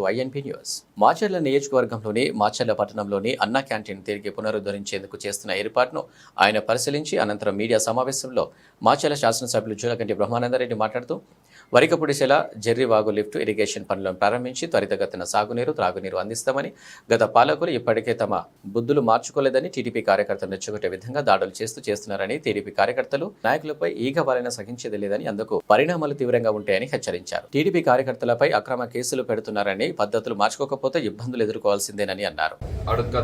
To INP news. Macherla నియోజకవర్గంలోని మాచర్ల పట్టణంలోని అన్నా క్యాంటీన్ తిరిగి పునరుద్ధరించేందుకు చేస్తున్న ఏర్పాటును ఆయన పరిశీలించి అనంతరం మీడియా సమావేశంలో మాచర్ల శాసనసభ్యులు జూలకంటి బ్రహ్మానందరెడ్డి మాట్లాడుతూ వరికపుడిశెల జెర్రివాగు లిఫ్ట్ ఇరిగేషన్ పనులను ప్రారంభించి త్వరితగతిన సాగునీరు త్రాగునీరు అందిస్తామని గత పాలకులు ఇప్పటికే తమ బుద్ధులు మార్చుకోలేదని టీడీపీ కార్యకర్తలు రెచ్చగొట్టే విధంగా దాడులు చేస్తూ చేస్తున్నారని టీడీపీ కార్యకర్తలు నాయకులపై ఈగ వలన సహించేది లేదని అందుకు పరిణామాలు తీవ్రంగా ఉంటాయని హెచ్చరించారు. టీడీపీ కార్యకర్తలపై అక్రమ కేసులు పెడుతున్నారని పద్ధతులు మార్చుకోకపోతే ఇబ్బందులు ఎదుర్కోవాల్సిందేనని అన్నారు. అడుక్క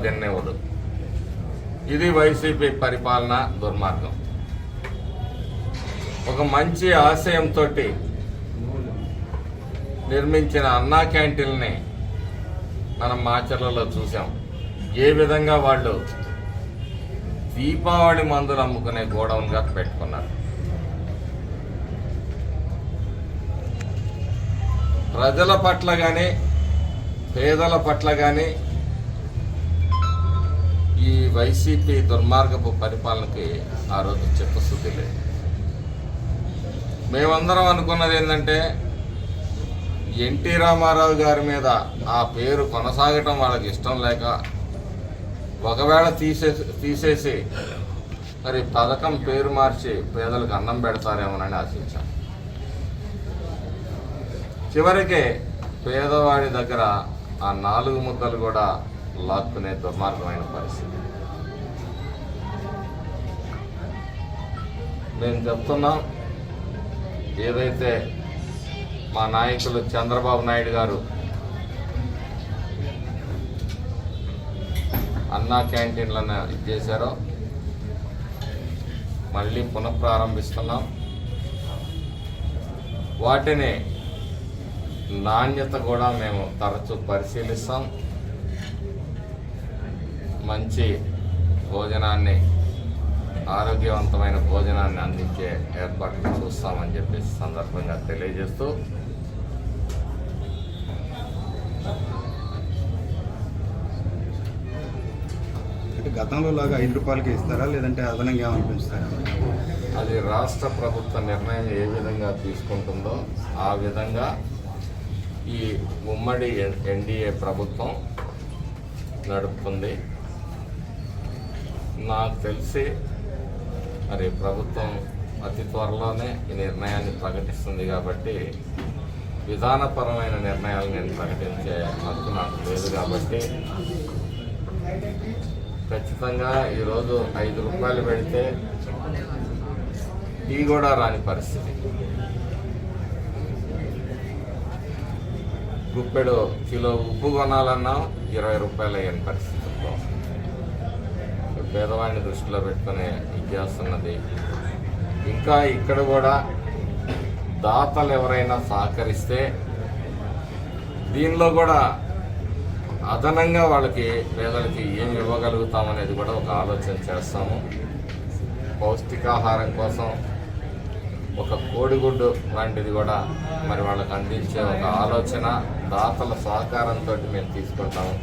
ఇది వైసీపీ పరిపాలన దుర్మార్గం. ఒక మంచి ఆశయంతో నిర్మించిన అన్నా క్యాంటీన్ని మనం మాచర్లలో చూసాం ఏ విధంగా వాళ్ళు దీపావళి మందులు అమ్ముకునే గోడౌన్గా పెట్టుకున్నారు. ప్రజల పట్ల కానీ పేదల పట్ల కానీ ఈ వైసీపీ దుర్మార్గపు పరిపాలనకి ఆ రోజు చిత్తశుద్ధి లేదు. మేమందరం అనుకున్నది ఏంటంటే ఎన్టీ రామారావు గారి మీద ఆ పేరు కొనసాగటం వాళ్ళకి ఇష్టం లేక ఒకవేళ తీసేసి తీసేసి మరి పథకం పేరు మార్చి పేదలకు అన్నం పెడతారేమోనని ఆశించాం. చివరికి పేదవాడి దగ్గర ఆ నాలుగు ముద్దలు కూడా లాక్కునే దుర్మార్గమైన పరిస్థితి. మేము చెప్తున్నాం ఏదైతే మా నాయకులు చంద్రబాబు నాయుడు గారు అన్నా క్యాంటీన్లను ఇచ్చేశారో మళ్ళీ పునఃప్రారంభిస్తున్నాం. వాటిని నాణ్యత కూడా మేము తరచూ పరిశీలిస్తాం. మంచి భోజనాన్ని ఆరోగ్యవంతమైన భోజనాన్ని అందించే ఏర్పాట్లు చూస్తామని చెప్పేసి సందర్భంగా తెలియజేస్తూ గతంలో లాగా ఐదు రూపాయలకి ఇస్తారా? లేదంటే అదనంగా ఏమైనా పెంచుతారా? అది రాష్ట్ర ప్రభుత్వ నిర్ణయం ఏ విధంగా తీసుకుంటుందో ఆ విధంగా ఈ ఉమ్మడి ఎన్- ఎన్డీఏ ప్రభుత్వం నడుపుతుంది. నాకు తెలిసి మరి ప్రభుత్వం అతి త్వరలోనే ఈ నిర్ణయాన్ని ప్రకటిస్తుంది కాబట్టి విధానపరమైన నిర్ణయాలు నేను ప్రకటించే హక్కు నాకు లేదు కాబట్టి ఖచ్చితంగా ఈరోజు ఐదు రూపాయలు పెడితే టీ కూడా రాని పరిస్థితి. గుప్పెడు కిలో ఉప్పు కొనాలన్నా ఇరవై రూపాయలు అయ్యని పరిస్థితుల్లో పేదవాడిని దృష్టిలో పెట్టుకుని ఇచ్చేస్తున్నది ఇంకా ఇక్కడ కూడా దాతలు ఎవరైనా సహకరిస్తే దీనిలో కూడా అదనంగా వాళ్ళకి పేదలకి ఏం ఇవ్వగలుగుతామనేది కూడా ఒక ఆలోచన చేస్తాము. పౌష్టికాహారం కోసం ఒక కోడిగుడ్డు లాంటిది కూడా మరి వాళ్ళకి అందించే ఒక ఆలోచన దాతల సహకారంతో మేము తీసుకుంటాము.